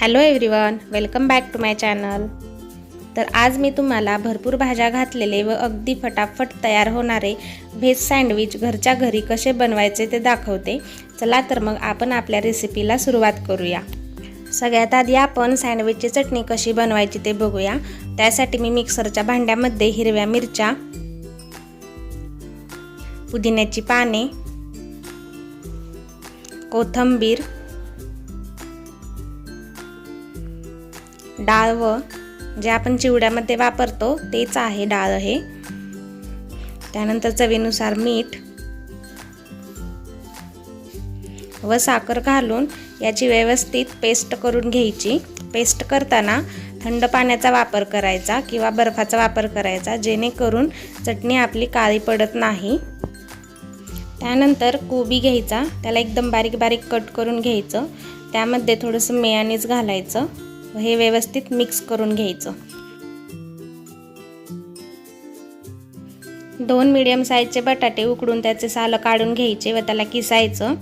Hello everyone welcome back to my channel तर आज मी तुम्हाला भरपूर भाज्या घातलेले व अगदी फटाफट तयार होणारे व्हेज सँडविच घरच्या घरी कसे बनवायचे ते दाखवते. चला तर मग आपण आपल्या रेसिपीला सुरुवात करूया. सगळ्यात आधी आपण सँडविचची चटणी कशी बनवायची ते बघूया. त्यासाठी मी मिक्सरच्या भांड्यामध्ये हिरव्या मिरच्या पुदिन्याची पाने कोथंबीर डाळ व जे आपण चिवड्यामध्ये वापरतो तेच आहे डाळ हे. त्यानंतर चवीनुसार मीठ व साखर घालून याची व्यवस्थित पेस्ट करून घ्यायची. पेस्ट करताना थंड पाण्याचा वापर करायचा किंवा बर्फाचा वापर करायचा जेणेकरून चटणी आपली काळी पडत नाही. त्यानंतर कोबी घ्यायचा त्याला एकदम बारीक बारीक कट करून घ्यायचं. त्यामध्ये थोडंसं मेयानीज घालायचं. हे व्यवस्थित मिक्स करून घ्यायचं. दोन मिडियम साईजचे बटाटे उकडून त्याचे सालं काढून घ्यायचे व त्याला किसायचं.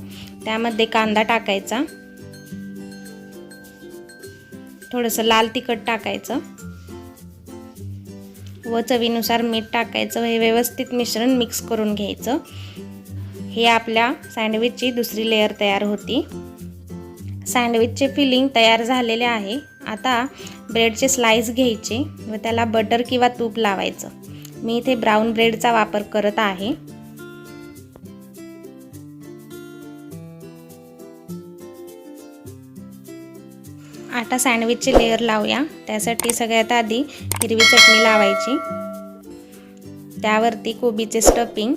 त्यामध्ये कांदा टाकायचा. थोडंसं लाल तिखट टाकायचं. व चवीनुसार मीठ टाकायचं व हे व्यवस्थित मिश्रण मिक्स करून घ्यायचं. हे आपल्या सँडविचची दुसरी लेअर तयार होती. सँडविचचे फिलिंग तयार झालेले आहे. आता ब्रेडचे स्लाइस घ्यायचे व त्याला बटर किंवा तूप लावायचं. मी इथे ब्राऊन ब्रेडचा वापर करत आहे. आता सँडविचचे लेअर लावूया. त्यासाठी सगळ्यात आधी हिरवी चटणी लावायची. त्यावरती कोबीचे स्टफिंग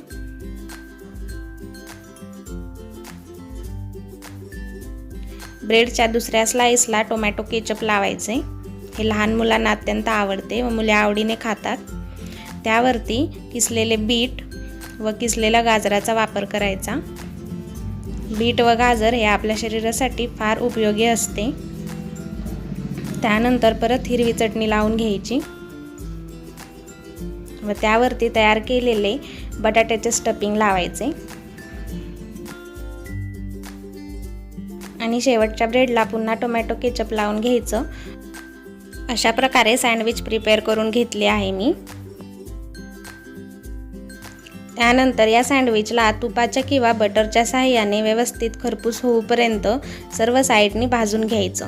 ब्रेडच्या दुसऱ्या स्लाईसला टोमॅटो केचप लावायचे. हे लहान मुलांना अत्यंत आवडते व मुले आवडीने खातात. त्यावरती किसलेले बीट व किसलेला गाजराचा वापर करायचा. बीट व गाजर हे आपल्या शरीरासाठी फार उपयोगी असते. त्यानंतर परत हिरवी चटणी लावून घ्यायची. व त्यावरती तयार केलेले बटाट्याचे स्टपिंग लावायचे. आणि शेवटच्या ब्रेडला पुन्हा टोमॅटो केचप लावून घ्यायचं. अशा प्रकारे सँडविच प्रिपेअर करून घेतले आहे मी. त्यानंतर या सँडविचला तुपाच्या किंवा बटरच्या साहाय्याने व्यवस्थित खरपूस होऊपर्यंत सर्व साईडनी भाजून घ्यायचं.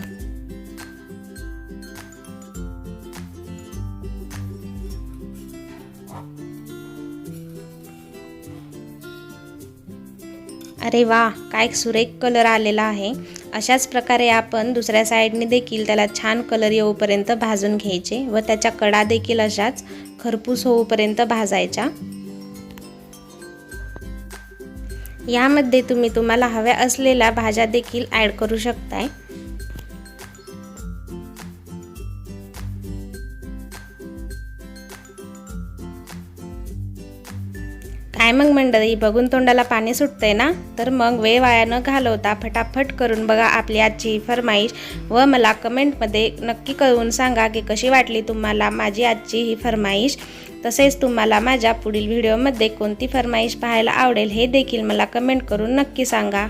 अरे वा काय सुरेख कलर आलेला आहे. अशाच प्रकारे आपण दुसऱ्या साईडने देखील त्याला छान कलर येऊपर्यंत भाजून घ्यायचे व त्याच्या कडा देखील अशाच खरपूस होऊपर्यंत भाजायच्या. यामध्ये तुम्ही तुम्हाला हव्या असलेल्या भाज्या देखील ॲड करू शकताय. काय मग मंडळी बघून तोंडाला पाणी सुटतंय ना? तर मग वेळ वाया न घालवता फटाफट करून बघा आपली आजची ही फरमाईश व मला कमेंटमध्ये नक्की कळवून सांगा की कशी वाटली तुम्हाला माझी आजची ही फरमाईश. तसेच तुम्हाला माझ्या पुढील व्हिडिओमध्ये कोणती फरमाईश पाहायला आवडेल हे देखील मला कमेंट करून नक्की सांगा.